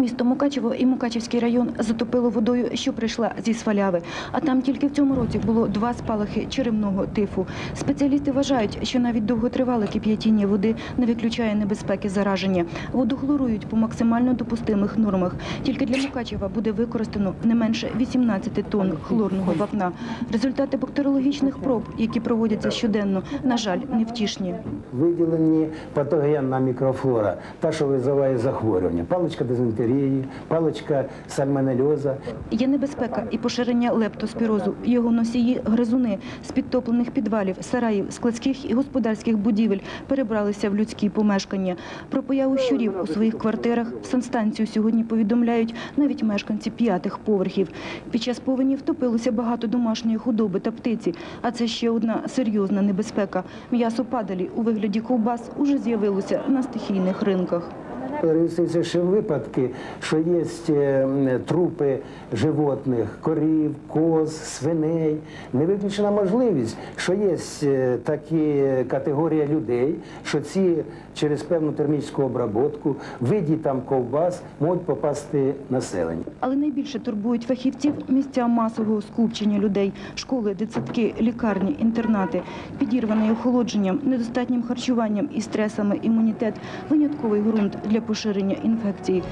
Місто Мукачево і Мукачевський район затопило водою, що прийшла зі сваляви. А там тільки в цьому році було два спалахи черемного тифу. Спеціалісти вважають, що навіть довготривале кип'ятіння води не виключає небезпеки зараження. Воду хлорують по максимально допустимих нормах. Тільки для Мукачева буде використано не менше 18 тонн хлорного вапна. Результати бактеріологічних проб, які проводяться щоденно, на жаль, невтішні. Виділені патогенна мікрофлора, та, що визиває захворювання, паличка дизентерії, паличка сальмонельоза. Є небезпека і поширення лептоспірозу. Його носії гризуни з підтоплених підвалів, сараїв, складських і господарських будівель перебралися в людські помешкання. Про появу щурів у своїх квартирах в санстанцію сьогодні повідомляють навіть мешканці п'ятих поверхів. Під час повені втопилося багато домашньої худоби та птиці. А це ще одна серйозна небезпека. М'ясо падалі у вигляді ковбас уже з'явилося на стихійних ринках. Реєструються ще випадки, що є е, трупи животних, корів, коз, свиней. Не виключена можливість, що є е, такі категорія людей, що ці через певну термічну обработку, виді там ковбас можуть попасти населення. Але найбільше турбують фахівців місця масового скупчення людей, школи, дитсадки, лікарні, інтернати, підірваний охолодженням, недостатнім харчуванням і стресами імунітет, винятковий ґрунт для поширення інфекції.